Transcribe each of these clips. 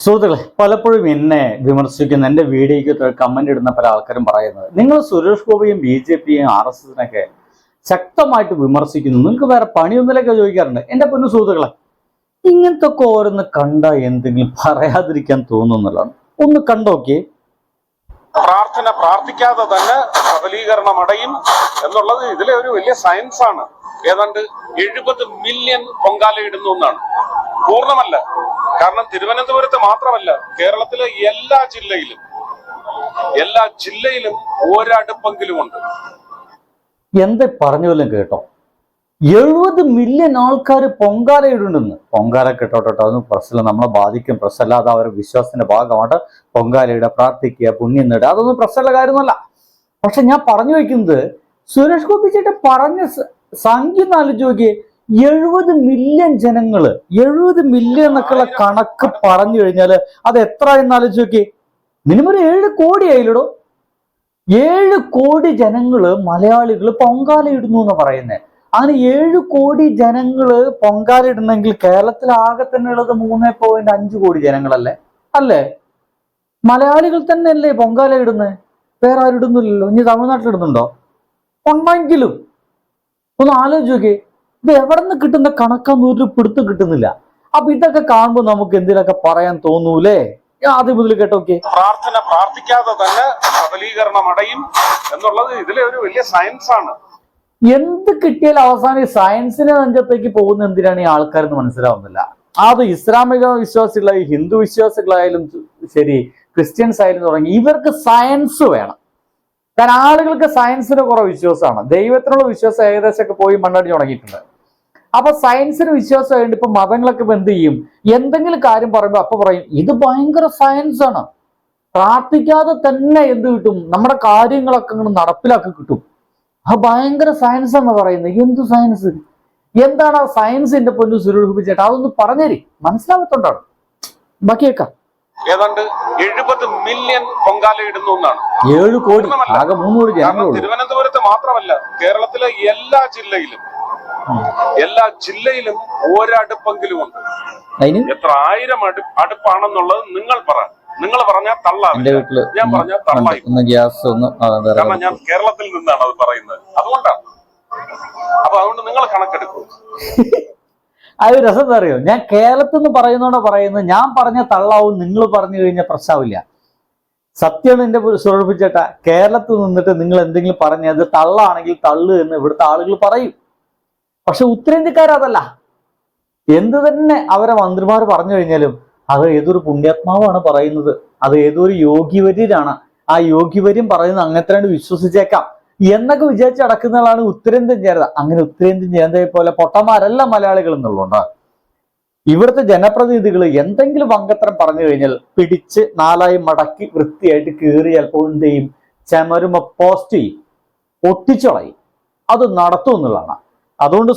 സുഹൃത്തുക്കളെ പലപ്പോഴും എന്നെ വിമർശിക്കുന്ന എന്റെ വീഡിയോയ്ക്ക് കമന്റ് ഇടുന്ന പല ആൾക്കാരും പറയുന്നത് നിങ്ങൾ സുരേഷ് ഗോപിയും ബി ജെ പിയും ആർ എസ് എസിനൊക്കെ ശക്തമായിട്ട് വിമർശിക്കുന്നു. നിങ്ങൾക്ക് വേറെ പണിയൊന്നിലൊക്കെ ചോദിക്കാറുണ്ട്. എന്റെ പൊന്നു സുഹൃത്തുക്കളെ ഇങ്ങനത്തെ ഒക്കെ ഓരോന്ന് കണ്ട എന്തെങ്കിലും പറയാതിരിക്കാൻ തോന്നുന്നുള്ളതാണ് ഒന്ന് കണ്ടോക്കെ പ്രാർത്ഥന പ്രാർത്ഥിക്കാതെ തന്നെ സബലീകരണം അടയും എന്നുള്ളത് ഇതിലെ ഒരു വലിയ സയൻസ് ആണ്. ഏതാണ്ട് എഴുപത് മില്യൺ പൊങ്കാല ഇടുന്നു എന്നാണ് പൂർണമല്ല. കാരണം തിരുവനന്തപുരത്ത് മാത്രമല്ല കേരളത്തിലെ എല്ലാ ജില്ലയിലും എല്ലാ ജില്ലയിലും ഒരടുപ്പെങ്കിലും ഉണ്ട്. എന്ത് പറഞ്ഞു വല്ലതും കേട്ടോ? എഴുപത് മില്യൺ ആൾക്കാർ പൊങ്കാല ഇടുന്നുണ്ട് പൊങ്കാല കേട്ടോ കേട്ടോ അതൊന്നും പ്രശ്നമില്ല. നമ്മളെ ബാധിക്കും. പ്രശ്നമില്ലാതെ അവരുടെ വിശ്വാസത്തിന്റെ ഭാഗമാണ് പൊങ്കാലയുടെ പ്രാർത്ഥിക്കുക പുണ്യം നേടുക. അതൊന്നും പ്രശ്നമുള്ള കാര്യമൊന്നുമല്ല. പക്ഷെ ഞാൻ പറഞ്ഞു വെക്കുന്നത് സുരേഷ് ഗോപി ചേട്ടൻ പറഞ്ഞ സംഖ്യ ആലോചിച്ച് നോക്കിയേ എഴുപത് മില്യൺ ജനങ്ങൾ എഴുപത് മില്യൺ എന്നൊക്കെയുള്ള കണക്ക് പറഞ്ഞു കഴിഞ്ഞാൽ അത് എത്ര എന്നാലോചിച്ച് നോക്കിയേ മിനിമം ഒരു ഏഴ് കോടി ആയില്ലടോ? ഏഴ് കോടി ജനങ്ങൾ മലയാളികൾ പൊങ്കാല ഇടുന്നു എന്ന് പറയുന്നത് അങ്ങനെ ഏഴ് കോടി ജനങ്ങൾ പൊങ്കാലിടുന്നെങ്കിൽ കേരളത്തിൽ ആകെ തന്നെ ഉള്ളത് മൂന്ന് പോയിന്റ് അഞ്ച് കോടി ജനങ്ങളല്ലേ? അല്ലേ? മലയാളികൾ തന്നെയല്ലേ പൊങ്കാല ഇടുന്നത് വേറെ ആരും ഇടുന്നില്ലല്ലോ. ഇനി തമിഴ്നാട്ടിൽ ഇടുന്നുണ്ടോ? ഉണ്ടെങ്കിലും ഒന്ന് ആലോചിച്ച് നോക്കിയേ. ഇത് എവിടെ നിന്ന് കിട്ടുന്ന കണക്കാന്ന് ഒരു പിടുത്തം കിട്ടുന്നില്ല. അപ്പൊ ഇതൊക്കെ കാണുമ്പോൾ നമുക്ക് എന്തിനൊക്കെ പറയാൻ തോന്നൂലേ? ആദ്യം മുതൽ കേട്ടോക്കെ പ്രാർത്ഥന പ്രാർത്ഥിക്കാതെ തന്നെ സബലീകരണം അടയും എന്നുള്ളത് ഇതിലെ ഒരു വലിയ സയൻസ് ആണ്. എന്ത് കിട്ടിയാലും അവസാനം ഈ സയൻസിന്റെ നെഞ്ചത്തേക്ക് പോകുന്ന എന്തിനാണ് ഈ ആൾക്കാരെന്ന് മനസ്സിലാവുന്നില്ല. അത് ഇസ്ലാമിക വിശ്വാസികളായി ഹിന്ദു വിശ്വാസികളായാലും ശരി ക്രിസ്ത്യൻസ് ആയാലും തുടങ്ങി ഇവർക്ക് സയൻസ് വേണം. കാരണം ആളുകൾക്ക് സയൻസിന് കുറെ വിശ്വാസമാണ്. ദൈവത്തിനുള്ള വിശ്വാസം ഏകദേശമൊക്കെ പോയി മണ്ണടി തുടങ്ങിയിട്ടുണ്ട്. അപ്പൊ സയൻസിന് വിശ്വാസം ആയതുകൊണ്ട് ഇപ്പൊ മതങ്ങളൊക്കെ ഇപ്പൊ എന്ത് ചെയ്യും? എന്തെങ്കിലും കാര്യം പറയുമ്പോൾ അപ്പൊ പറയും ഇത് ഭയങ്കര സയൻസ് ആണ്. പ്രാർത്ഥിക്കാതെ തന്നെ എന്ത് കിട്ടും? നമ്മുടെ കാര്യങ്ങളൊക്കെ നടപ്പിലാക്കി കിട്ടും. ആ ഭയങ്കര സയൻസ് എന്ന് പറയുന്നത്. എന്ത് സയൻസ് എന്താണ് ആ സയൻസിന്റെ പൊന്നു സുരൂപിച്ചേട്ടാ അതൊന്ന് പറഞ്ഞേരി. മനസ്സിലാവത്തുണ്ടാണ്. ബാക്കിയേക്കാം ഏതാണ്ട് എഴുപത് മില്യൺ പൊങ്കാല ഇടുന്നു എന്നാണ് ഏഴ് കോടി. ആകെ കാരണം തിരുവനന്തപുരത്ത് മാത്രമല്ല കേരളത്തിലെ എല്ലാ ജില്ലയിലും എല്ലാ ജില്ലയിലും ഒരടുപ്പെങ്കിലും ഉണ്ട്. എത്ര ആയിരം അടുപ്പ് അടുപ്പാണെന്നുള്ളത് നിങ്ങൾ പറ. നിങ്ങൾ പറഞ്ഞാൽ തള്ളാവില്ല ഞാൻ പറഞ്ഞാൽ തള്ളായി. ഒന്ന് ഗ്യാസ് ഒന്ന് കാരണം ഞാൻ കേരളത്തിൽ നിന്നാണ് അത് പറയുന്നത്. അതുകൊണ്ടാണ് അപ്പൊ അതുകൊണ്ട് നിങ്ങൾ കണക്കെടുക്കൂ. അത് രസം എന്താ അറിയോ ഞാൻ കേരളത്തിൽ നിന്ന് പറയുന്നോടെ പറയുന്നത്. ഞാൻ പറഞ്ഞ തള്ളാവും നിങ്ങൾ പറഞ്ഞു കഴിഞ്ഞാൽ പ്രശ്നമില്ല സത്യം എന്റെ സുരഭിച്ചേട്ട കേരളത്തിൽ നിന്നിട്ട് നിങ്ങൾ എന്തെങ്കിലും പറഞ്ഞ അത് തള്ളാണെങ്കിൽ തള്ളു എന്ന് ഇവിടുത്തെ ആളുകൾ പറയും. പക്ഷെ ഉത്തരേന്ത്യക്കാരതല്ല. എന്ത് തന്നെ അവരെ മന്ത്രിമാർ പറഞ്ഞു കഴിഞ്ഞാലും അത് ഏതൊരു പുണ്യാത്മാവാണ് പറയുന്നത്? അത് ഏതൊരു യോഗിവര്യരാണ്? ആ യോഗിവര്യം പറയുന്നത് അങ്ങനത്തെ വിശ്വസിച്ചേക്കാം. എന്നൊക്കെ വിചാരിച്ച് അടക്കുന്നതാണ് ഉത്തരേന്ത്യൻ ജനത. അങ്ങനെ ഉത്തരേന്ത്യൻ ജനതയെ പോലെ പൊട്ടന്മാരല്ല മലയാളികൾ എന്നുള്ളതുകൊണ്ട് ഇവിടുത്തെ ജനപ്രതിനിധികൾ എന്തെങ്കിലും വങ്കത്തരം പറഞ്ഞു കഴിഞ്ഞാൽ പിടിച്ച് നാലായി മടക്കി വൃത്തിയായിട്ട് കീറി ചിലപ്പോൾ എന്ത് ചെയ്യും? ചമരുമ പോസ്റ്റ് ചെയ്യും. ഒട്ടിച്ചുളയും അത് നടത്തും എന്നുള്ളതാണ്. അതുകൊണ്ട്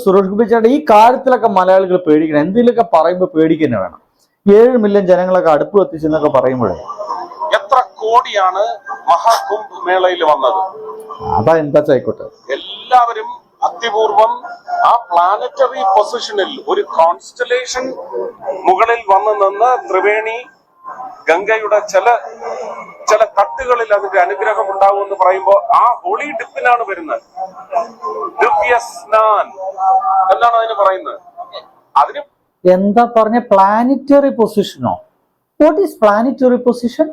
ചേട്ടാ ഈ കാര്യത്തിലൊക്കെ മലയാളികൾ പേടിക്കണം. എന്തെങ്കിലുമൊക്കെ പറയുമ്പോൾ പേടിക്കുക വേണം. ഏഴ് മില്യൺ ജനങ്ങളൊക്കെ അടുപ്പ് കത്തിച്ചെന്നൊക്കെ പറയുമ്പോഴേ. എത്ര കോടിയാണ് മഹാകുംഭ് മേളയിൽ വന്നത്? അതാ എന്താ ആയിക്കോട്ടെ എല്ലാവരും അത്യപൂർവം ആ പ്ലാനറ്ററി പൊസിഷനിൽ ഒരു കോൺസ്റ്റലേഷൻ മുകളിൽ വന്ന് നിന്ന് ത്രിവേണി ഗംഗയുടെ ചില ചില തട്ടുകളിൽ അതിന്റെ അനുഗ്രഹം ഉണ്ടാവും എന്ന് പറയുമ്പോൾ ആ ഹോളി ഡിപ്പിനാണ് വരുന്നത്. ദിവ്യ സ്നാൻ എന്നാണ് അതിന് പറയുന്നത്? അതിന് എന്താ പറഞ്ഞ പ്ലാനിറ്ററി പൊസിഷനോ വാട്ട് ഈസ് പ്ലാനിറ്ററി പൊസിഷൻ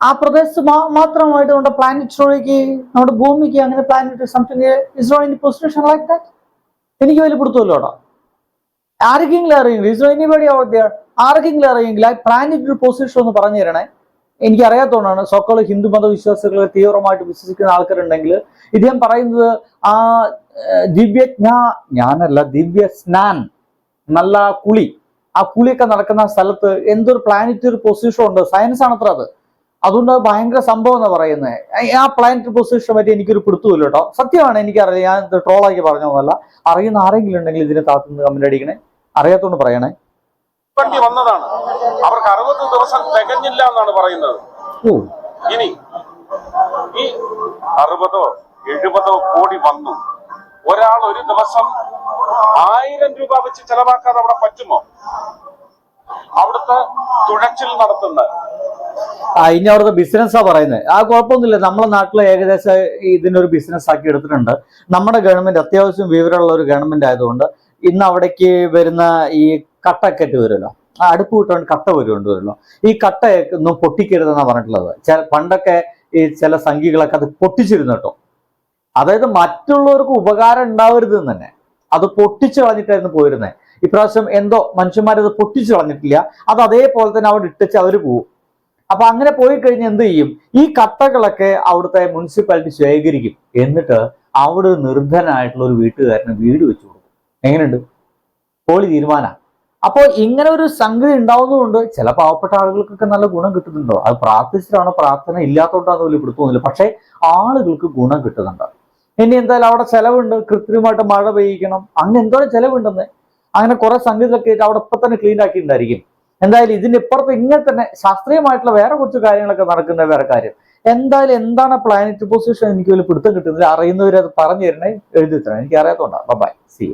ആ പ്രദേശത്ത് മാത്രമായിട്ട് നമ്മുടെ പ്ലാനറ്ററിക്ക് നമ്മുടെ ഭൂമിക്ക് അങ്ങനെ പ്ലാനറ്ററി സംതിങ് ഇസ്രോയിന്റെ പൊസിഷൻ ലൈക്ക് ദാറ്റ് എനിക്ക് വലിയ പിടുത്തമല്ലോടാ ആർക്കെങ്കിലും അറിയെങ്കിൽ ഇസ്രോ എനിബഡി ഔട്ട് ആർക്കെങ്കിലും അറിയെങ്കിൽ ആ പ്ലാനറ്ററി പൊസിഷൻ ഒന്ന് പറഞ്ഞു തരണേ. എനിക്ക് അറിയാത്തതുകൊണ്ടാണ് സോക്കോൾ ഹിന്ദു മതവിശ്വാസികൾ തീവ്രമായിട്ട് വിശ്വസിക്കുന്ന ആൾക്കാരുണ്ടെങ്കിൽ ഇദ്ദേഹം പറയുന്നത് ആ ദിവ്യജ്ഞ ഞാനല്ല ദിവ്യ സ്നാൻ നല്ല കുളി. ആ കുളിയൊക്കെ നടക്കുന്ന സ്ഥലത്ത് എന്തൊരു പ്ലാനറ്ററി പൊസിഷൻ ഉണ്ട്. സയൻസ് ആണത്ര അത്. അതുകൊണ്ട് ഭയങ്കര സംഭവം എന്ന് പറയുന്നത് ആ പ്ലാനറ്ററി പൊസിഷൻ പറ്റി എനിക്കൊരു പിടുത്തുമില്ല കേട്ടോ സത്യമാണ് എനിക്കറിയാം ഞാൻ ട്രോളാക്കി പറഞ്ഞതല്ല അറിയുന്ന ആരെങ്കിലും ഉണ്ടെങ്കിൽ ഇതിന് താത്തുനിന്ന് കമന്റ് അടിക്കണേ. അറിയാത്തോണ്ട് പറയണേ. വേണ്ടി വന്നതാണ്. അവർക്ക് അറുപത് ദിവസം തികഞ്ഞില്ല എന്നാണ് പറയുന്നത്. ഇനി ഈ അറുപതോ എഴുപതോ കോടി വന്നു. ഒരാൾ ഒരു ദിവസം ആയിരം രൂപ വെച്ച് ചെലവാക്കാതെ അവിടെ പറ്റുമോ? അവിടുത്തെ തുഴച്ചിൽ നടത്തുന്ന. ഇനി അവിടുത്തെ ബിസിനസ്സാ പറയുന്നത് ആ കുഴപ്പമൊന്നുമില്ല. നമ്മുടെ നാട്ടിൽ ഏകദേശം ഇതിനൊരു ബിസിനസ് ആക്കി എടുത്തിട്ടുണ്ട്. നമ്മുടെ ഗവൺമെന്റ് അത്യാവശ്യം വിവരമുള്ള ഒരു ഗവൺമെന്റ് ആയതുകൊണ്ട് ഇന്ന് അവിടേക്ക് വരുന്ന ഈ കട്ടക്കെട്ട് വരുമല്ലോ. ആ അടുപ്പ് കിട്ടുകൊണ്ട് കട്ട വരുകൊണ്ട് വരുമല്ലോ. ഈ കട്ട ഒന്നും പൊട്ടിക്കരുതെന്നാണ് പറഞ്ഞിട്ടുള്ളത്. ചില പണ്ടൊക്കെ ഈ ചില സംഖ്യകളൊക്കെ അത് പൊട്ടിച്ചിരുന്നു കേട്ടോ. അതായത് മറ്റുള്ളവർക്ക് ഉപകാരം ഉണ്ടാവരുത് തന്നെ. അത് പൊട്ടിച്ചു കളഞ്ഞിട്ടായിരുന്നു പോയിരുന്നത് ഇപ്രാവശ്യം എന്തോ മനുഷ്യന്മാരത് പൊട്ടിച്ചു കളഞ്ഞിട്ടില്ല. അത് അതേപോലെ തന്നെ അവിടെ ഇട്ടിച്ച് അവർ പോകും അപ്പൊ അങ്ങനെ പോയി കഴിഞ്ഞ് എന്ത് ചെയ്യും? ഈ കട്ടകളൊക്കെ അവിടുത്തെ മുനിസിപ്പാലിറ്റി ശേഖരിക്കും. എന്നിട്ട് അവിടെ നിർധനായിട്ടുള്ള ഒരു വീട്ടുകാരന് വീട് വെച്ചു കൊടുക്കും. എങ്ങനെയുണ്ട്? പോളി തീരുമാന. അപ്പോൾ ഇങ്ങനെ ഒരു സംഗതി ഉണ്ടാവുന്നതുകൊണ്ട് ചില പാവപ്പെട്ട ആളുകൾക്കൊക്കെ നല്ല ഗുണം കിട്ടുന്നുണ്ടോ? അത് പ്രാർത്ഥിച്ചിട്ടാണോ പ്രാർത്ഥന ഇല്ലാത്തതുകൊണ്ടാന്ന് വലിയ കൊടുക്കുന്നില്ല പക്ഷേ ആളുകൾക്ക് ഗുണം കിട്ടുന്നുണ്ട്. ഇനി എന്തായാലും അവിടെ ചെലവുണ്ട്. കൃത്രിമമായിട്ട് മഴ പെയ്യിക്കണം. അങ്ങനെ എന്തോരം ചെലവുണ്ടെന്ന്. അങ്ങനെ കുറെ സംഗീതമൊക്കെ അവിടെ ഇപ്പൊ തന്നെ ക്ലീൻ ആക്കിയിട്ടുണ്ടായിരിക്കും. എന്തായാലും ഇതിന് ഇപ്പുറത്ത് ഇങ്ങനെ തന്നെ ശാസ്ത്രീയമായിട്ടുള്ള വേറെ കുറച്ച് കാര്യങ്ങളൊക്കെ നടക്കുന്ന വേറെ കാര്യം. എന്തായാലും എന്താണ് പ്ലാനറ്റ് പൊസിഷൻ എനിക്ക് വലിയ പിടുത്തം കിട്ടുന്നില്ല. അറിയുന്നവർ അത് പറഞ്ഞു തരണേ എഴുതി തരണം. എനിക്ക് അറിയാത്തതുകൊണ്ടാണ് ബൈ സി